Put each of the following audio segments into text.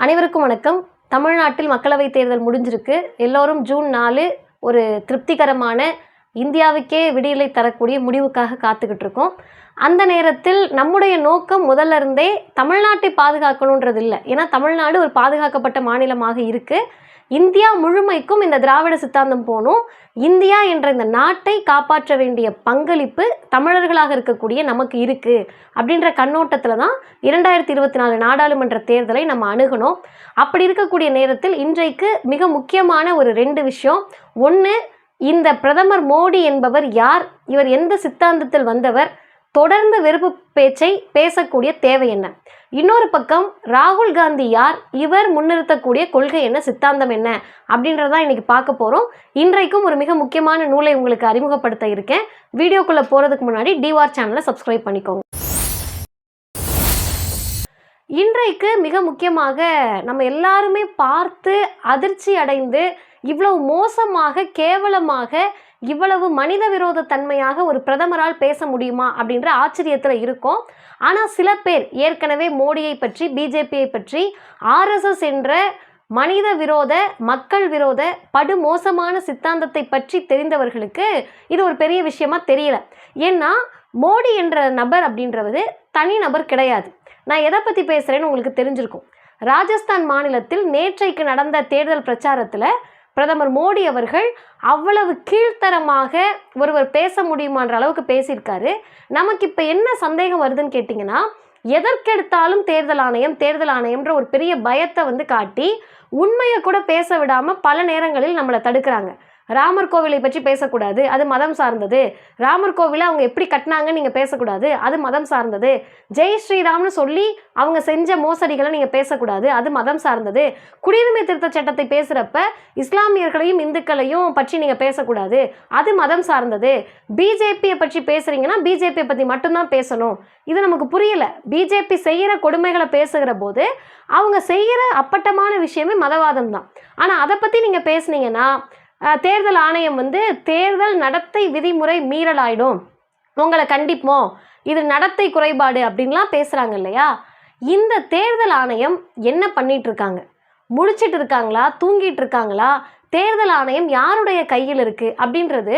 அனைவருக்கும் வணக்கம். தமிழ்நாட்டில் மக்களவைத் தேர்தல் முடிஞ்சிருக்கு. எல்லோரும் ஜூன் நாலு ஒரு திருப்திகரமான இந்தியாவுக்கே விடியலை தரக்கூடிய முடிவுக்காக காத்துக்கிட்டு இருக்கோம் அந்த நேரத்தில் நம்முடைய நோக்கம் முதல்ல இருந்தே தமிழ்நாட்டை பாதுகாக்கணுன்றது இல்லை ஏன்னா தமிழ்நாடு ஒரு பாதுகாக்கப்பட்ட மாநிலமாக இருக்குது இந்தியா முழுமைக்கும் இந்த திராவிட சித்தாந்தம் போகணும். இந்தியா என்ற இந்த நாட்டை காப்பாற்ற வேண்டிய பங்களிப்பு தமிழர்களாக இருக்கக்கூடிய நமக்கு இருக்குது அப்படின்ற கண்ணோட்டத்தில் தான் இரண்டாயிரத்தி இருபத்தி நாலு நாடாளுமன்ற தேர்தலை நம்ம அணுகணும். அப்படி இருக்கக்கூடிய நேரத்தில் இன்றைக்கு மிக முக்கியமான ஒரு ரெண்டு விஷயம். ஒன்று இந்த பிரதமர் மோடி என்பவர் யார்? இவர் எந்த சித்தாந்தத்தில் வந்தவர்? தொடர்ந்து வெறுப்பு பேச்சை பேசக்கூடிய தேவை என்ன? இன்னொரு பக்கம் ராகுல் காந்தி யார்? இவர் முன்னிறுத்தக்கூடிய கொள்கை என்ன? சித்தாந்தம் என்ன? அப்படின்றதான் இன்னைக்கு பார்க்க போகிறோம் இன்றைக்கும் ஒரு மிக முக்கியமான நூலை உங்களுக்கு அறிமுகப்படுத்த இருக்கேன். வீடியோக்குள்ளே போகிறதுக்கு முன்னாடி டிவார் சேனலை சப்ஸ்கிரைப் பண்ணிக்கோங்க. இன்றைக்கு மிக முக்கியமாக நம்ம எல்லாருமே பார்த்து அதிர்ச்சி அடைந்து இவ்வளவு மோசமாக கேவலமாக இவ்வளவு மனித விரோத தன்மையாக ஒரு பிரதமரால் பேச முடியுமா அப்படின்ற ஆச்சரியத்தில் இருக்கும். ஆனால் சில பேர் ஏற்கனவே மோடியை பற்றி பிஜேபியை பற்றி ஆர்எஸ்எஸ் என்ற மனித விரோத மக்கள் விரோத படுமோசமான சித்தாந்தத்தை பற்றி தெரிந்தவர்களுக்கு இது ஒரு பெரிய விஷயமா தெரியல. ஏன்னா மோடி என்ற நபர் அப்படின்றது தனி நபர் கிடையாது. நான் எதை பற்றி பேசுகிறேன்னு உங்களுக்கு தெரிஞ்சிருக்கும். ராஜஸ்தான் மாநிலத்தில் நேற்றைக்கு நடந்த தேர்தல் பிரச்சாரத்தில் பிரதமர் மோடி அவர்கள் அவ்வளவு கீழ்த்தரமாக ஒருவர் பேச முடியுமான்ற அளவுக்கு பேசியிருக்காரு. நமக்கு இப்போ என்ன சந்தேகம் வருதுன்னு கேட்டிங்கன்னா எதற்கெடுத்தாலும் தேர்தல் ஆணையம் தேர்தல் ஆணையம்ன்ற ஒரு பெரிய பயத்தை வந்து காட்டி உண்மையை கூட பேச விடாமல் பல நேரங்களில் நம்மளை தடுக்கிறாங்க. ராமர் கோவிலை பற்றி பேசக்கூடாது அது மதம் சார்ந்தது. ராமர் கோவிலை அவங்க எப்படி கட்டினாங்கன்னு நீங்கள் பேசக்கூடாது அது மதம் சார்ந்தது. ஜெய் ஸ்ரீராம்னு சொல்லி அவங்க செஞ்ச மோசடிகளை நீங்கள் பேசக்கூடாது அது மதம் சார்ந்தது. குடியுரிமை திருத்த சட்டத்தை பேசுகிறப்ப இஸ்லாமியர்களையும் இந்துக்களையும் பற்றி நீங்கள் பேசக்கூடாது அது மதம் சார்ந்தது. பிஜேபியை பற்றி பேசுகிறீங்கன்னா பிஜேபியை பற்றி மட்டும்தான் பேசணும். இது நமக்கு புரியலை. பிஜேபி செய்கிற கொடுமைகளை பேசுகிற போது அவங்க செய்கிற அப்பட்டமான விஷயமே மதவாதம் தான் ஆனால் அதை பற்றி நீங்கள் பேசுனீங்கன்னா தேர்தல் ஆணையம் வந்து தேர்தல் நடத்தை விதிமுறை மீறல் ஆயிடும் உங்களை கண்டிப்போம். இது நடத்தை குறைபாடு அப்படின்லாம் பேசுகிறாங்க இல்லையா? இந்த தேர்தல் ஆணையம் என்ன பண்ணிட்டு இருக்காங்க? முழிச்சிட்டு இருக்காங்களா? தூங்கிட்டு இருக்காங்களா? தேர்தல் ஆணையம் யாருடைய கையில் இருக்குது அப்படின்றது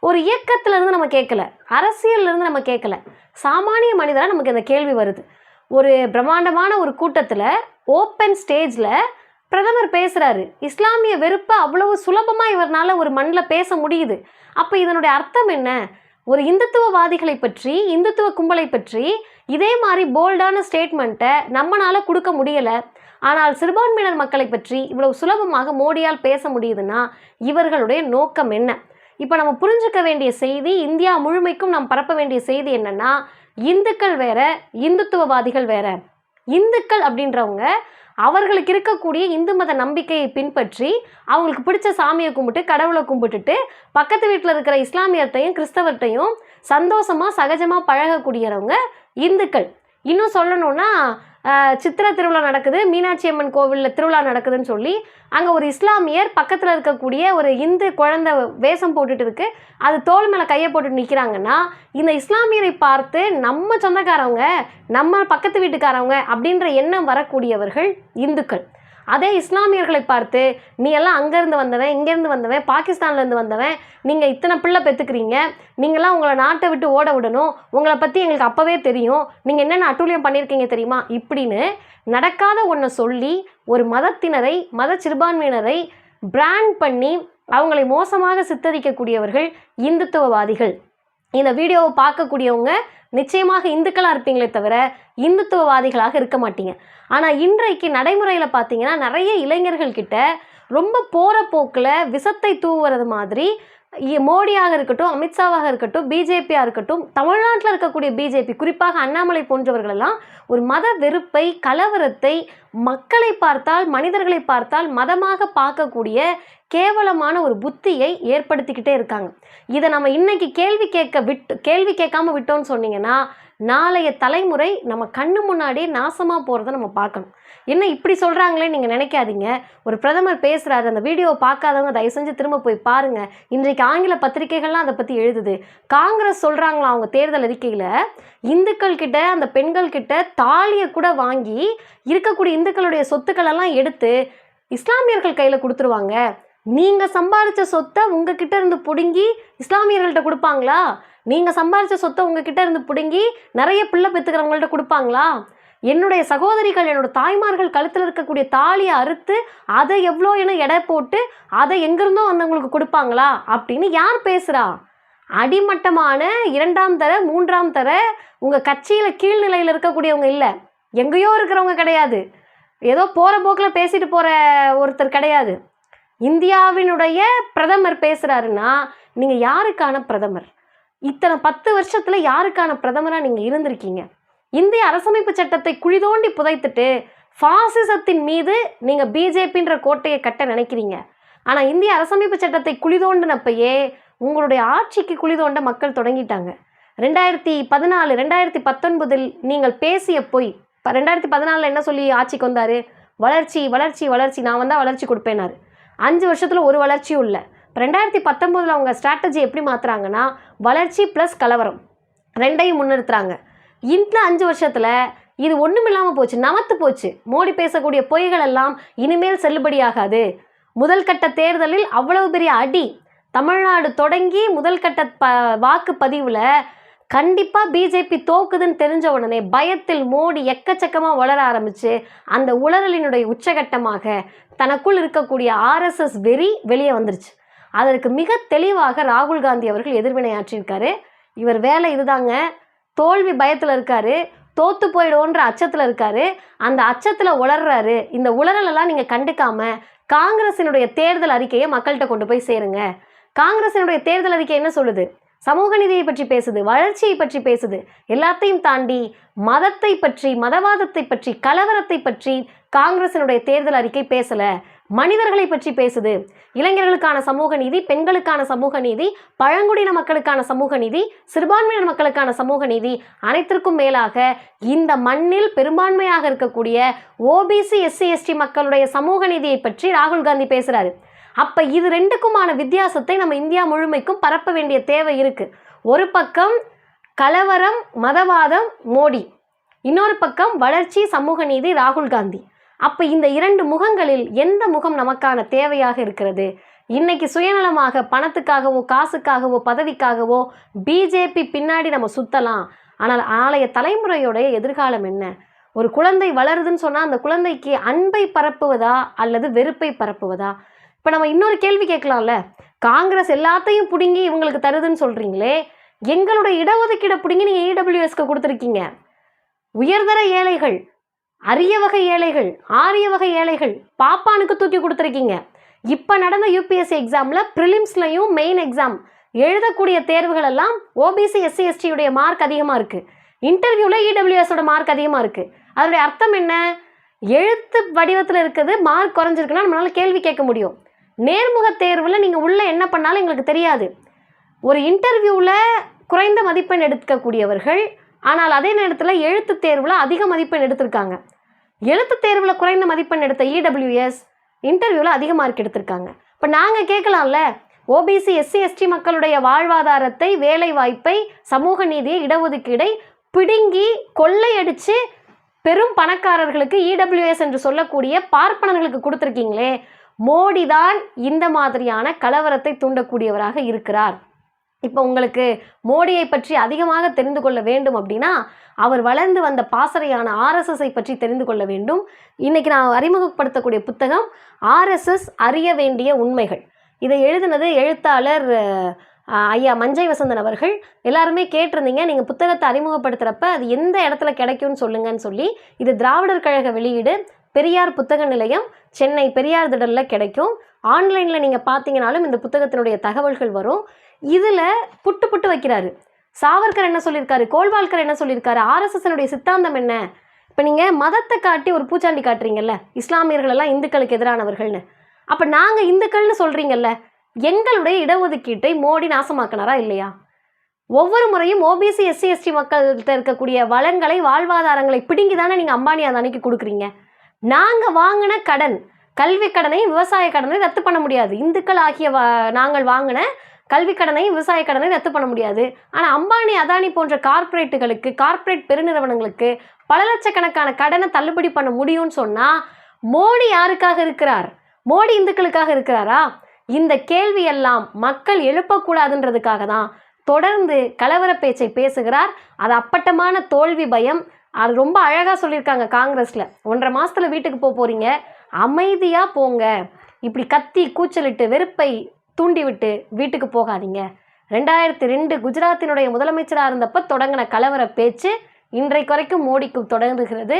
ஒரு இயக்கத்திலேருந்து நம்ம கேட்கல. அரசியல்லேருந்து நம்ம கேட்கல. சாமானிய மனிதராக நமக்கு இந்த கேள்வி வருது. ஒரு பிரம்மாண்டமான ஒரு கூட்டத்தில் ஓப்பன் ஸ்டேஜில் பிரதமர் பேசுகிறாரு இஸ்லாமிய வெறுப்பை அவ்வளவு சுலபமாக இவரால் ஒரு மண்ணில் பேச முடியுது. அப்போ இதனுடைய அர்த்தம் என்ன? ஒரு இந்துத்துவவாதிகளை பற்றி இந்துத்துவ கும்பலை பற்றி இதே மாதிரி போல்டான ஸ்டேட்மெண்ட்டை நம்மளால் கொடுக்க முடியலை. ஆனால் சிறுபான்மையினர் மக்களை பற்றி இவ்வளவு சுலபமாக மோடியால் பேச முடியுதுன்னா இவர்களுடைய நோக்கம் என்ன? இப்போ நம்ம புரிஞ்சுக்க வேண்டிய செய்தி இந்தியா முழுமைக்கும் நாம் பரப்ப வேண்டிய செய்தி என்னென்னா இந்துக்கள் வேற இந்துத்துவவாதிகள் வேற. இந்துக்கள் அப்படின்றவங்க அவர்களுக்கு இருக்கக்கூடிய இந்து மத நம்பிக்கையை பின்பற்றி அவங்களுக்கு பிடிச்ச சாமியை கும்பிட்டு கடவுளை கும்பிட்டுட்டு பக்கத்து வீட்டில் இருக்கிற இஸ்லாமியர்கிட்டையும் கிறிஸ்தவர்கிட்டையும் சந்தோஷமாக சகஜமாக பழகக்கூடியவங்க இந்துக்கள். இன்னும் சொல்லணும்னா சித்திரை திருவிழா நடக்குது. மீனாட்சி அம்மன் கோவிலில் திருவிழா நடக்குதுன்னு சொல்லி அங்கே ஒரு இஸ்லாமியர் பக்கத்தில் இருக்கக்கூடிய ஒரு இந்து குழந்தை வேஷம் போட்டுட்டு இருக்கு. அது தோல் மேலே கையை போட்டு நிற்கிறாங்கன்னா இந்த இஸ்லாமியரை பார்த்து நம்ம சொந்தக்காரவங்க நம்ம பக்கத்து வீட்டுக்காரவங்க அப்படின்ற எண்ணம் வரக்கூடியவர்கள் இந்துக்கள். அதே இஸ்லாமியர்களை பார்த்து நீ எல்லாம் அங்கேருந்து வந்தவன் இங்கேருந்து வந்தவன் பாகிஸ்தான்லேருந்து வந்தவன் நீங்கள் இத்தனை பிள்ளை பெற்றுக்கிறீங்க நீங்களாம் உங்களை நாட்டை விட்டு ஓட விடணும் உங்களை பற்றி எங்களுக்கு அப்போவே தெரியும் நீங்கள் என்னென்ன அட்டூழியம் பண்ணியிருக்கீங்க தெரியுமா? இப்படின்னு நடக்காத ஒன்றை சொல்லி ஒரு மதத்தினரை மத சிறுபான்மையினரை பிராண்ட் பண்ணி அவங்களை மோசமாக சித்தரிக்கக்கூடியவர்கள் இந்துத்துவவாதிகள். இந்த வீடியோவை பார்க்கக்கூடியவங்க நிச்சயமாக இந்துக்களாக இருப்பீங்களே தவிர இந்துத்துவவாதிகளாக இருக்க மாட்டீங்க. ஆனால் இன்றைக்கு நடைமுறையில் பார்த்தீங்கன்னா நிறைய இளைஞர்கள்கிட்ட ரொம்ப போகிற போக்கில் விஷத்தை தூவுறது மாதிரி மோடியாக இருக்கட்டும் அமித்ஷாவாக இருக்கட்டும் பிஜேபியாக இருக்கட்டும் தமிழ்நாட்டில் இருக்கக்கூடிய பிஜேபி குறிப்பாக அண்ணாமலை போன்றவர்கள் எல்லாம் ஒரு மத வெறுப்பை கலவரத்தை மக்களை பார்த்தால் மனிதர்களை பார்த்தால் மதமாக பார்க்கக்கூடிய கேவலமான ஒரு புத்தியை ஏற்படுத்திக்கிட்டே இருக்காங்க. இதை நம்ம இன்னைக்கு கேள்வி கேட்க விட்டு கேள்வி கேட்காம விட்டோம்னு சொன்னீங்கன்னா நாளைய தலைமுறை நம்ம கண்ணு முன்னாடியே நாசமாக போகிறத நம்ம பார்க்கணும். என்ன இப்படி சொல்கிறாங்களே நீங்கள் நினைக்காதீங்க. ஒரு பிரதமர் பேசுகிறாரு அந்த வீடியோவை பார்க்காதவங்க தயவு செஞ்சு திரும்ப போய் பாருங்கள் இன்றைக்கு ஆங்கில பத்திரிகைகள்லாம் அதை பற்றி எழுதுது. காங்கிரஸ் சொல்கிறாங்களா அவங்க தேர்தல் அறிக்கையில்? இந்துக்கள் கிட்ட அந்த பெண்கள் கிட்ட தாலியை கூட வாங்கி இருக்கக்கூடிய இந்துக்களுடைய சொத்துக்களெல்லாம் எடுத்து இஸ்லாமியர்கள் கையில் கொடுத்துருவாங்க. நீங்கள் சம்பாதிச்ச சொத்தை உங்ககிட்ட இருந்து பிடுங்கி இஸ்லாமியர்கள்ட்ட கொடுப்பாங்களா? நீங்கள் சம்பாதிச்ச சொத்தை உங்ககிட்ட இருந்து பிடுங்கி நிறைய பிள்ளை பெற்றுக்கிறவங்கள்ட்ட கொடுப்பாங்களா? என்னுடைய சகோதரிகள் என்னோட தாய்மார்கள் கழுத்தில் இருக்கக்கூடிய தாலியை அறுத்து அதை எவ்வளோ என எடை போட்டு அதை எங்கேருந்தோ வந்தவங்களுக்கு கொடுப்பாங்களா? அப்படின்னு யார் பேசுகிறா அடிமட்டமான இரண்டாம் தர மூன்றாம் தர உங்கள் கட்சியில் கீழ்நிலையில் இருக்கக்கூடியவங்க இல்லை. எங்கேயோ இருக்கிறவங்க கிடையாது. ஏதோ போகிற போக்கில் பேசிட்டு போகிற ஒருத்தர் கிடையாது. இந்தியாவினுடைய பிரதமர் பேசுகிறாருன்னா நீங்கள் யாருக்கான பிரதமர்? இத்தனை பத்து வருஷத்தில் யாருக்கான பிரதமராக நீங்கள் இருந்திருக்கீங்க? இந்திய அரசமைப்பு சட்டத்தை குழி தோண்டி புதைத்துட்டு ஃபாசிசத்தின் மீது நீங்கள் பிஜேபின்ற கோட்டையை கட்ட நினைக்கிறீங்க. ஆனால் இந்திய அரசமைப்பு சட்டத்தை குழி தோண்டினப்பயே உங்களுடைய ஆட்சிக்கு குழி தோண்ட மக்கள் தொடங்கிட்டாங்க. ரெண்டாயிரத்தி பதினாலு ரெண்டாயிரத்தி பத்தொன்பதில் நீங்கள் பேசிய பொய். இப்போ ரெண்டாயிரத்தி பதினாலில் என்ன சொல்லி ஆட்சிக்கு வந்தார்? வளர்ச்சி வளர்ச்சி வளர்ச்சி. நான் வந்தால் வளர்ச்சி கொடுப்பேனாரு. அஞ்சு வருஷத்தில் ஒரு வளர்ச்சியும் இல்லை. ரெண்டாயிரத்தி பத்தொம்போதில் அவங்க ஸ்ட்ராட்டஜி எப்படி மாற்றுறாங்கன்னா வளர்ச்சி ப்ளஸ் கலவரம் ரெண்டையும் முன்னிறுத்துறாங்க. இந்த அஞ்சு வருஷத்தில் இது ஒன்றும் இல்லாமல் போச்சு நமத்து போச்சு. மோடி பேசக்கூடிய பொய்கள் எல்லாம் இனிமேல் செல்லுபடியாகாது முதல் கட்ட தேர்தலில் அவ்வளவு பெரிய அடி. தமிழ்நாடு தொடங்கி முதல் கட்ட ப வாக்குப்பதிவில் கண்டிப்பாக பிஜேபி தோக்குதுன்னு தெரிஞ்ச உடனே பயத்தில் மோடி எக்கச்சக்கமாக வளர ஆரம்பித்து அந்த உளறலினுடைய உச்சகட்டமாக தனக்குள் இருக்கக்கூடிய ஆர்எஸ்எஸ் வெறி வெளியே வந்துருச்சு. அதற்கு மிக தெளிவாக ராகுல் காந்தி அவர்கள் எதிர்வினையாற்றியிருக்காரு. இவர் வேலை இதுதாங்க. தோல்வி பயத்தில் இருக்காரு. தோத்து போயிடுவோன்ற அச்சத்தில் இருக்காரு. அந்த அச்சத்தில் உளர்றாரு. இந்த உளறலெல்லாம் நீங்கள் கண்டுக்காம காங்கிரசினுடைய தேர்தல் அறிக்கையை மக்கள்கிட்ட கொண்டு போய் சேருங்க. காங்கிரசினுடைய தேர்தல் அறிக்கை என்ன சொல்லுது? சமூக நீதியை பற்றி பேசுது வளர்ச்சியை பற்றி பேசுது. எல்லாத்தையும் தாண்டி மதத்தை பற்றி மதவாதத்தை பற்றி கலவரத்தை பற்றி காங்கிரசினுடைய தேர்தல் அறிக்கை பேசலை. மனிதர்களை பற்றி பேசுது. இளைஞர்களுக்கான சமூக நீதி பெண்களுக்கான சமூக நீதி பழங்குடியின மக்களுக்கான சமூக நீதி சிறுபான்மையினர் மக்களுக்கான சமூக நீதி அனைத்திற்கும் மேலாக இந்த மண்ணில் பெரும்பான்மையாக இருக்கக்கூடிய ஓபிசி எஸ்சி எஸ்டி மக்களுடைய சமூக நீதியை பற்றி ராகுல் காந்தி பேசுகிறாரு அப்ப இது ரெண்டுக்குமான வித்தியாசத்தை நம்ம இந்தியா முழுமைக்கும் பரப்ப வேண்டிய தேவை இருக்கு. ஒரு பக்கம் கலவரம் மதவாதம் மோடி. இன்னொரு பக்கம் வளர்ச்சி சமூக நீதி ராகுல் காந்தி. அப்போ இந்த இரண்டு முகங்களில் எந்த முகம் நமக்கான தேவையாக இருக்கிறது? இன்னைக்கு சுயநலமாக பணத்துக்காகவோ காசுக்காகவோ பதவிக்காகவோ பிஜேபி பின்னாடி நம்ம சுத்தலாம். ஆனால் ஆலய தலைமுறையோடைய எதிர்காலம் என்ன? ஒரு குழந்தை வளருதுன்னு சொன்னால் அந்த குழந்தைக்கு அன்பை பரப்புவதா அல்லது வெறுப்பை பரப்புவதா? இப்போ நம்ம இன்னொரு கேள்வி கேட்கலாம்ல. காங்கிரஸ் எல்லாத்தையும் பிடுங்கி இவங்களுக்கு தருதுன்னு சொல்கிறீங்களே எங்களுடைய இடஒதுக்கீடை பிடுங்கி நீங்கள் இடபிள்யூஎஸ்க்கு கொடுத்துருக்கீங்க. உயர்தர ஏழைகள் அரிய வகை ஏழைகள் ஆரிய வகை ஏழைகள் பாப்பானுக்கு தூக்கி கொடுத்துருக்கீங்க. இப்போ நடந்த யூபிஎஸ்சி எக்ஸாமில் ப்ரிலிம்ஸ்லையும் மெயின் எக்ஸாம் எழுதக்கூடிய தேர்வுகள் எல்லாம் ஓபிசி எஸ்சி எஸ்டியுடைய மார்க் அதிகமாக இருக்குது இன்டர்வியூவில் இடபிள்யூஎஸோட மார்க் அதிகமாக இருக்குது அதனுடைய அர்த்தம் என்ன? எழுத்து வடிவத்தில் இருக்கிறது மார்க் குறைஞ்சிருக்குன்னா நம்மளால் கேள்வி கேட்க முடியும். நேர்முக தேர்வில் நீங்கள் உள்ளே என்ன பண்ணாலும் எங்களுக்கு தெரியாது. ஒரு இன்டர்வியூவில் குறைந்த மதிப்பெண் எடுக்கக்கூடியவர்கள் ஆனால் அதே நேரத்தில் எழுத்து தேர்வில் அதிக மதிப்பெண் எடுத்திருக்காங்க. எழுத்து தேர்வில் குறைந்த மதிப்பெண் எடுத்த இடபிள்யூஎஸ் இன்டர்வியூவில் அதிக மார்க் எடுத்திருக்காங்க. இப்போ நாங்கள் கேட்கலாம்ல ஓபிசி எஸ்சி எஸ்டி மக்களுடைய வாழ்வாதாரத்தை வேலை வாய்ப்பை சமூக நீதியை இடஒதுக்கீடை பிடுங்கி கொள்ளையடித்து பெரும் பணக்காரர்களுக்கு இடபிள்யூஎஸ் என்று சொல்லக்கூடிய பார்ப்பனர்களுக்கு கொடுத்துருக்கீங்களே. மோடி தான் இந்த மாதிரியான கலவரத்தை தூண்டக்கூடியவராக இருக்கிறார். இப்போ உங்களுக்கு மோடியை பற்றி அதிகமாக தெரிந்து கொள்ள வேண்டும் அப்படின்னா அவர் வளர்ந்து வந்த பாசறையான ஆர்எஸ்எஸ்ஐ பற்றி தெரிந்து கொள்ள வேண்டும். இன்றைக்கி நான் அறிமுகப்படுத்தக்கூடிய புத்தகம் ஆர்எஸ்எஸ் அறிய வேண்டிய உண்மைகள். இதை எழுதினது எழுத்தாளர் ஐயா மஞ்சை வசந்தன் அவர்கள். எல்லாருமே கேட்டிருந்தீங்க நீங்கள் புத்தகத்தை அறிமுகப்படுத்துகிறப்ப அது எந்த இடத்துல கிடைக்கும்னு சொல்லுங்கன்னு சொல்லி. இது திராவிடர் கழக வெளியீடு பெரியார் புத்தக நிலையம் சென்னை பெரியார் திடலில் கிடைக்கும். ஆன்லைனில் நீங்கள் பார்த்தீங்கனாலும் இந்த புத்தகத்தினுடைய தகவல்கள் வரும். இதில் புட்டு புட்டு வைக்கிறாரு. சாவர்கர் என்ன சொல்லியிருக்காரு கோல்வால்கர் என்ன சொல்லியிருக்காரு ஆர்எஸ்எஸ்னுடைய சித்தாந்தம் என்ன? இப்போ நீங்கள் மதத்தை காட்டி ஒரு பூச்சாண்டி காட்டுறீங்கல்ல இஸ்லாமியர்கள் எல்லாம் இந்துக்களுக்கு எதிரானவர்கள்னு. அப்போ நாங்கள் இந்துக்கள்னு சொல்கிறீங்கல்ல எங்களுடைய இடஒதுக்கீட்டை மோடி நாசமாக்கினாரா இல்லையா? ஒவ்வொரு முறையும் ஓபிசி எஸ்சி எஸ்டி மக்கள்கிட்ட இருக்கக்கூடிய வளங்களை வாழ்வாதாரங்களை பிடுங்கி தானே நீங்கள் அம்பானி அதானிக்கு கொடுக்குறீங்க. நாங்கள் வாங்கின கடன் கல்வி கடனை விவசாய கடனை ரத்து பண்ண முடியாது. இந்துக்கள் ஆகிய வா- நாங்கள் வாங்கின கல்வி கடனை விவசாய கடனை ரத்து பண்ண முடியாது. ஆனால் அம்பானி அதானி போன்ற கார்ப்பரேட்டுகளுக்கு கார்ப்பரேட் பெருநிறுவனங்களுக்கு பல லட்சக்கணக்கான கடனை தள்ளுபடி பண்ண முடியும்னு சொன்னால் மோடி யாருக்காக இருக்கிறார்? மோடி இந்துக்களுக்காக இருக்கிறாரா? இந்த கேள்வியெல்லாம் மக்கள் எழுப்பக்கூடாதுன்றதுக்காக தான் தொடர்ந்து கலவர பேச்சை பேசுகிறார். அது அப்பட்டமான தோல்வி பயம். அது ரொம்ப அழகாக சொல்லியிருக்காங்க காங்கிரஸில். ஒன்றரை மாதத்தில் வீட்டுக்கு போக போகிறீங்க அமைதியாக போங்க. இப்படி கத்தி கூச்சலிட்டு வெறுப்பை தூண்டிவிட்டு வீட்டுக்கு போகாதீங்க. ரெண்டாயிரத்தி ரெண்டு குஜராத்தினுடைய முதலமைச்சராக இருந்தப்ப தொடங்கின கலவர பேச்சு இன்றைக்கு வரைக்கும் மோடிக்கு தொடங்குகிறது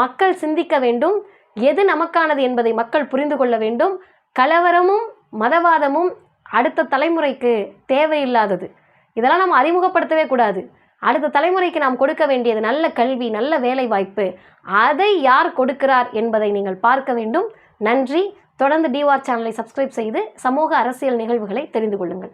மக்கள் சிந்திக்க வேண்டும். எது நமக்கானது என்பதை மக்கள் புரிந்து கொள்ள வேண்டும். கலவரமும் மதவாதமும் அடுத்த தலைமுறைக்கு தேவையில்லாதது. இதெல்லாம் நம்ம அறிமுகப்படுத்தவே கூடாது. அடுத்த தலைமுறைக்கு நாம் கொடுக்க வேண்டியது நல்ல கல்வி நல்ல வேலை வாய்ப்பு அதை யார் கொடுக்கிறார் என்பதை நீங்கள் பார்க்க வேண்டும். நன்றி. தொடர்ந்து டிவார் சேனலை சப்ஸ்கிரைப் செய்து சமூக அரசியல் நிகழ்வுகளை தெரிந்து கொள்ளுங்கள்.